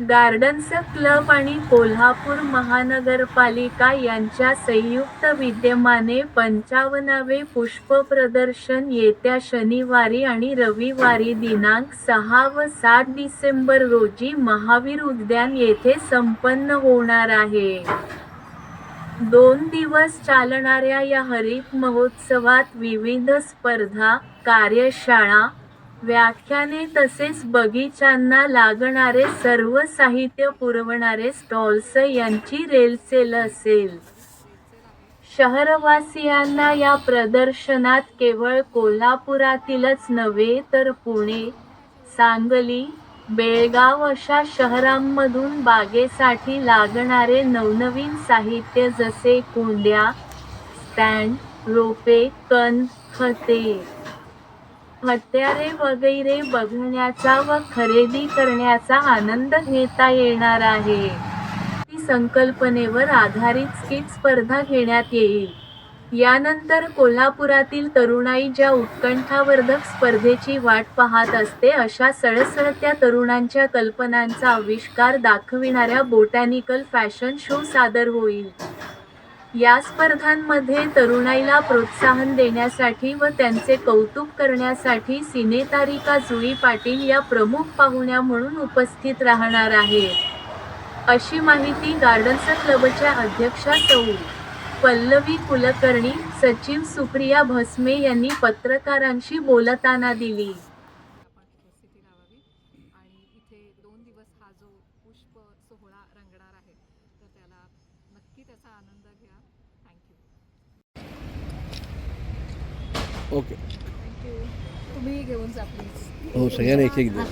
Gardens club आणि कोल्हापूर महानगरपालिका यांच्या संयुक्त विद्यमाने पंचावन्नावे पुष्प प्रदर्शन येत्या शनिवारी आणि रविवारी दिनांक सहा व सात डिसेंबर रोजी महावीर उद्यान येथे संपन्न होणार आहे. दोन दिवस चालणाऱ्या या हरित महोत्सवात विविध स्पर्धा कार्यशाळा व्याख्याने तसेच बगीचांना लागणारे सर्व साहित्य पुरवणारे स्टॉल्स यांची रेलसेल असेल. शहरवासियांना या प्रदर्शनात केवळ कोल्हापुरातीलच नव्हे तर पुणे सांगली बेळगाव अशा शहरांमधून बागेसाठी लागणारे नवनवीन साहित्य जसे कुंड्या स्टँड रोपे कण खते. हत्यारे वगैरे बघण्याचा व खरेदी करण्याचा आनंद घेता येणार आहे. ती संकल्पनेवर आधारित स्किट स्पर्धा घेण्यात येईल. यानंतर कोल्हापुरातील तरुणाई ज्या उत्कंठावर्धक स्पर्धेची वाट पाहत असते अशा सळसळत्या तरुणांच्या कल्पनांचा आविष्कार दाखविणाऱ्या बोटॅनिकल फॅशन शो सादर होईल. या स्पर्धांमध्ये तरुणाईला प्रोत्साहन देण्यासाठी व त्यांचे कौतुक करण्यासाठी सिनेतारिका जुई पाटील या प्रमुख पाहुण्या म्हणून उपस्थित राहणार आहेत. अशी माहिती गार्डन्स क्लबच्या अध्यक्षा सौ पल्लवी कुलकर्णी सचिव सुप्रिया भस्मे यांनी पत्रकारांशी बोलताना दिली. आणि इथे दोन दिवस हा जो पुष्प सोहळा रंगणार आहे नक्की त्याचा आनंद घ्या. थँक्यू ओके थँक्यू तुम्ही घेऊन जा प्लीज हो सगळ्यांना एक एक द्या